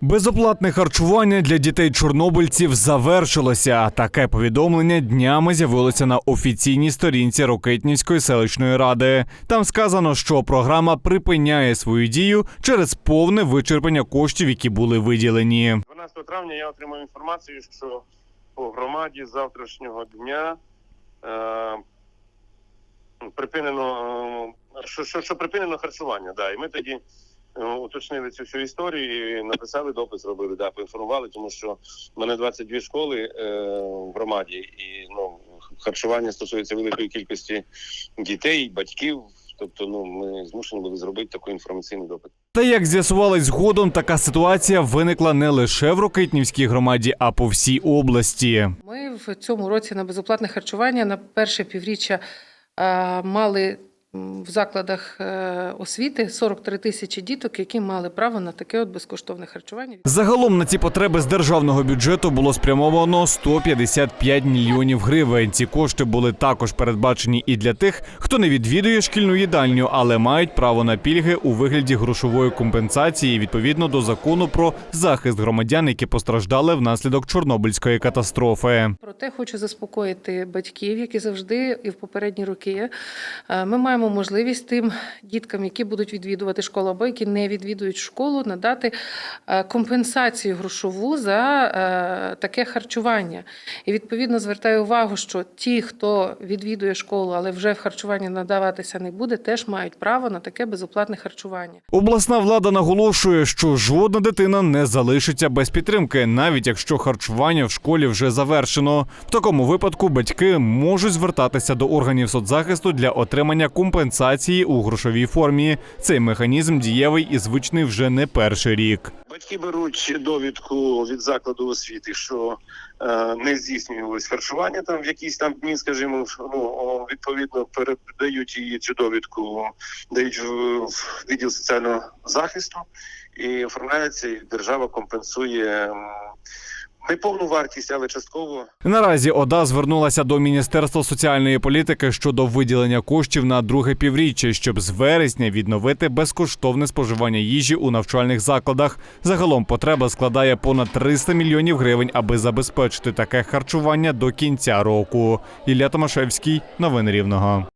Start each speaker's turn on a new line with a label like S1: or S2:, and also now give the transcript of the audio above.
S1: Безоплатне харчування для дітей чорнобильців завершилося. Таке повідомлення днями з'явилося на офіційній сторінці Рокитнівської селищної ради. Там сказано, що програма припиняє свою дію через повне вичерпання коштів, які були виділені.
S2: 12 травня я отримав інформацію, що по громаді завтрашнього дня е, припинено, е, що, що, що припинено харчування. Да. І ми тоді уточнили цю всю історію і написали допис, робили, да, поінформували, тому що в мене 22 школи е, в громаді, і ну, харчування стосується великої кількості дітей, батьків. Тобто, ну ми змушені були зробити такий інформаційний допит.
S1: Та як з'ясувалось згодом, така ситуація виникла не лише в Рокитнівській громаді, а по всій області.
S3: Ми в цьому році на безоплатне харчування на перше півріччя е, мали в закладах е, освіти 43 тисячі діток, які мали право на таке от безкоштовне харчування.
S1: Загалом на ці потреби з державного бюджету було спрямовано 155 мільйонів гривень. Ці кошти були також передбачені і для тих, хто не відвідує шкільну їдальню, але мають право на пільги у вигляді грошової компенсації відповідно до закону про захист громадян, які постраждали внаслідок Чорнобильської катастрофи.
S3: Проте хочу заспокоїти батьків, які завжди і в попередні роки е, ми маємо можливість тим діткам, які будуть відвідувати школу або які не відвідують школу, надати е, компенсацію грошову за е, таке харчування. І відповідно звертаю увагу, що ті, хто відвідує школу, але вже в харчуванні надаватися не буде, теж мають право на таке безоплатне харчування.
S1: Обласна влада наголошує, що жодна дитина не залишиться без підтримки, навіть якщо харчування в школі вже завершено. В такому випадку батьки можуть звертатися до органів соцзахисту для отримання компенсації у грошовій формі. Цей механізм дієвий і звичний вже не перший рік.
S2: Батьки беруть довідку від закладу освіти, що е, не здійснювалось харчування там в якісь там дні, скажімо, ну відповідно передають її цю довідку, дають в, в відділ соціального захисту і оформляється, і держава компенсує м, не повну вартість, але частково.
S1: Наразі ОДА звернулася до Міністерства соціальної політики щодо виділення коштів на друге півріччя, щоб з вересня відновити безкоштовне споживання їжі у навчальних закладах. Загалом потреба складає понад 300 мільйонів гривень, аби забезпечити таке харчування до кінця року. Ілля Томашевський, новини Рівного.